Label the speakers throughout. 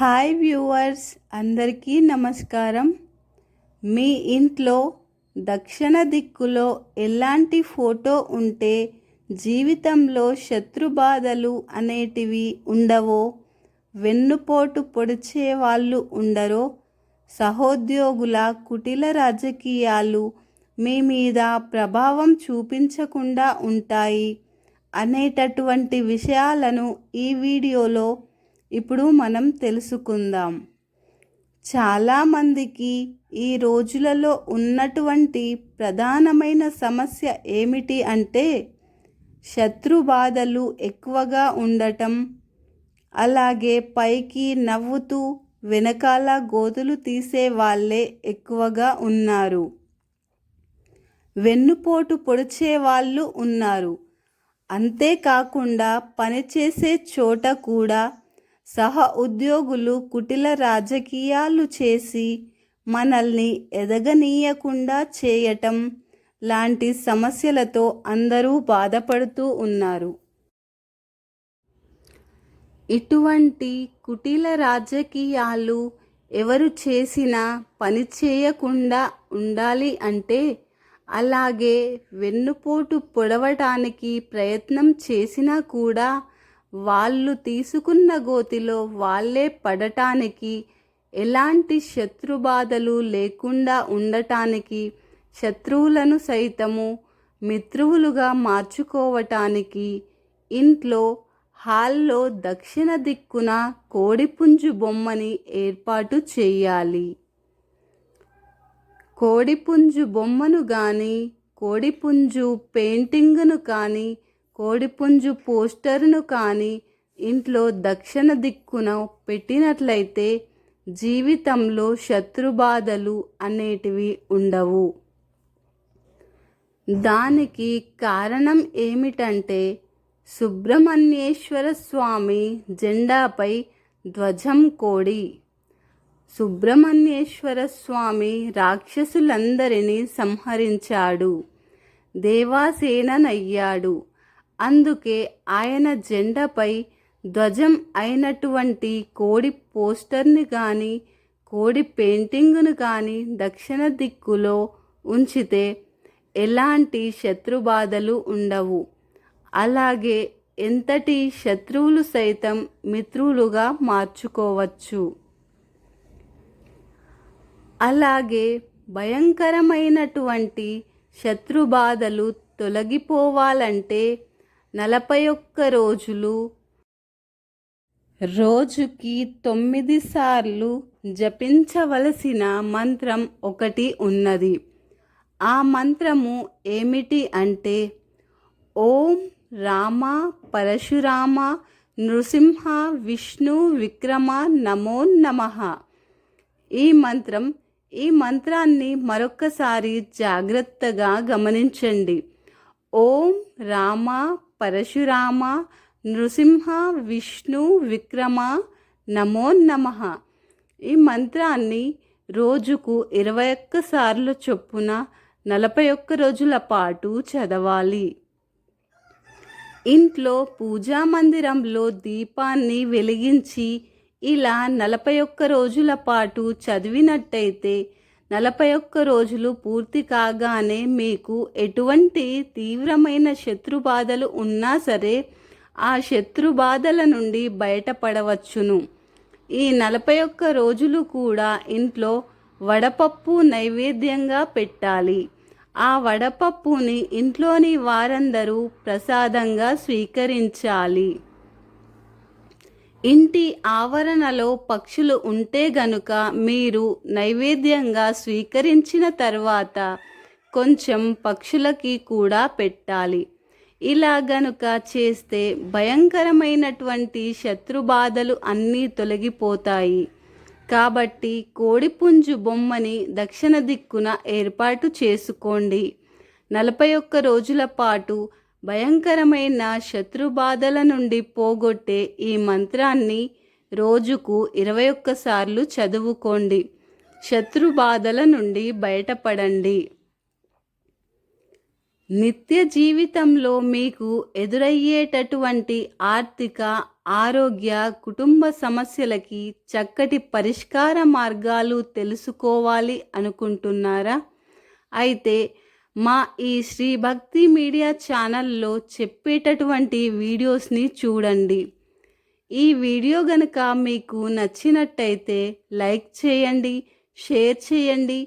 Speaker 1: Hi viewers అందరికీ నమస్కారం. మీ ఇంట్లో దక్షిణ దిక్కులో ఎలాంటి ఫోటో ఉంటే జీవితంలో శత్రుబాధలు అనేటివి ఉండవో వెన్నుపోటు పొడిచే వాళ్ళు ఉండరో సహోద్యోగుల కుటిల రాజకీయాలు మీ మీద ప్రభావం చూపించకుండా ఉంటాయి అనేటటువంటి విషయాలను ఈ వీడియోలో ఇప్పుడు మనం తెలుసుకుందాం. చాలామందికి ఈ రోజులలో ఉన్నటువంటి ప్రధానమైన సమస్య ఏమిటి అంటే శత్రు బాధలు ఎక్కువగా ఉండటం అలాగే పైకి నవ్వుతూ వెనకాల గోతులు తీసే వాళ్ళే ఎక్కువగా ఉన్నారు. వెన్నుపోటు పొడిచే వాళ్ళు ఉన్నారు. అంతేకాకుండా పనిచేసే చోట కూడా సహ ఉద్యోగులు కుటిల రాజకీయాలు చేసి మనల్ని ఎదగనీయకుండా చేయటం లాంటి సమస్యలతో అందరూ బాధపడుతూ ఉన్నారు. ఇటువంటి కుటిల రాజకీయాలు ఎవరు చేసినా పని చేయకుండా ఉండాలి అంటే అలాగే వెన్నుపోటు పొడవటానికి ప్రయత్నం చేసినా కూడా వాళ్ళు తీసుకున్న గోతిలో వాళ్ళే పడటానికి ఎలాంటి శత్రుబాధలు లేకుండా ఉండటానికి శత్రువులను సైతము మిత్రువులుగా మార్చుకోవటానికి ఇంట్లో హాల్లో దక్షిణ దిక్కున కోడిపుంజు బొమ్మని ఏర్పాటు చేయాలి. కోడిపుంజు బొమ్మను కానీ కోడిపుంజు పెయింటింగ్ను కానీ కోడిపుంజు పోస్టర్ను కానీ ఇంట్లో దక్షిణ దిక్కున పెట్టినట్లయితే జీవితంలో శత్రుబాధలు అనేటివి ఉండవు. దానికి కారణం ఏమిటంటే సుబ్రహ్మణ్యేశ్వర స్వామి జెండాపై ధ్వజం కోడి. సుబ్రహ్మణ్యేశ్వర స్వామి రాక్షసులందరినీ సంహరించాడు. దేవాసేననయ్యాడు. అందుకే ఆయన జెండాపై ధ్వజం అయినటువంటి కోడి పోస్టర్ని కానీ కోడి పెయింటింగ్ను కానీ దక్షిణ దిక్కులో ఉంచితే ఎలాంటి శత్రుబాధలు ఉండవు. అలాగే ఎంతటి శత్రువులు సైతం మిత్రులుగా మార్చుకోవచ్చు. అలాగే భయంకరమైనటువంటి శత్రుబాధలు తొలగిపోవాలంటే నలభై ఒక్క రోజులు రోజుకి తొమ్మిది సార్లు జపించవలసిన మంత్రం ఒకటి ఉన్నది. ఆ మంత్రము ఏమిటి అంటే ఓం రామ పరశురామ నృసింహ విష్ణు విక్రమ నమో నమ. ఈ మంత్రం ఈ మంత్రాన్ని మరొక్కసారి జాగ్రత్తగా గమనించండి. ఓం రామ పరశురామ నృసింహ విష్ణు విక్రమ నమో నమ. ఈ మంత్రాన్ని రోజుకు ఇరవై ఒక్క సార్లు చొప్పున నలభై ఒక్క రోజుల పాటు చదవాలి. ఇంట్లో పూజా మందిరంలో దీపాన్ని వెలిగించి ఇలా నలభై ఒక్క రోజుల పాటు చదివినట్టయితే నలభై ఒక్క రోజులు పూర్తి కాగానే మీకు ఎటువంటి తీవ్రమైన శత్రుబాధలు ఉన్నా సరే ఆ శత్రుబాధల నుండి బయటపడవచ్చును. ఈ నలభై ఒక్క రోజులు కూడా ఇంట్లో వడపప్పు నైవేద్యంగా పెట్టాలి. ఆ వడపప్పుని ఇంట్లోని వారందరూ ప్రసాదంగా స్వీకరించాలి. ఇంటి ఆవరణలో పక్షులు ఉంటే గనుక మీరు నైవేద్యంగా స్వీకరించిన తర్వాత కొంచెం పక్షులకి కూడా పెట్టాలి. ఇలా గనుక చేస్తే భయంకరమైనటువంటి శత్రుబాధలు అన్నీ తొలగిపోతాయి. కాబట్టి కోడిపుంజు బొమ్మని దక్షిణ దిక్కున ఏర్పాటు చేసుకోండి. నలభై ఒక్క రోజుల పాటు భయంకరమైన శత్రుబాధల నుండి పోగొట్టే ఈ మంత్రాన్ని రోజుకు ఇరవై ఒక్కసార్లు చదువుకోండి. శత్రుబాధల నుండి బయటపడండి. నిత్య జీవితంలో మీకు ఎదురయ్యేటటువంటి ఆర్థిక ఆరోగ్య కుటుంబ సమస్యలకి చక్కటి పరిష్కార మార్గాలు తెలుసుకోవాలి అనుకుంటున్నారా? అయితే మా ఈ శ్రీ భక్తి మీడియా ఛానల్లో చెప్పేటటువంటి వీడియోస్ని చూడండి. ఈ వీడియో గనుక మీకు నచ్చినట్టయితే లైక్ చేయండి షేర్ చేయండి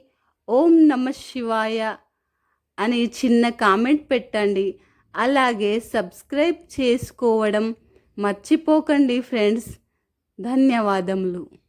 Speaker 1: ఓం నమ శివాయ అని చిన్న కామెంట్ పెట్టండి. అలాగే సబ్స్క్రైబ్ చేసుకోవడం మర్చిపోకండి ఫ్రెండ్స్. ధన్యవాదములు.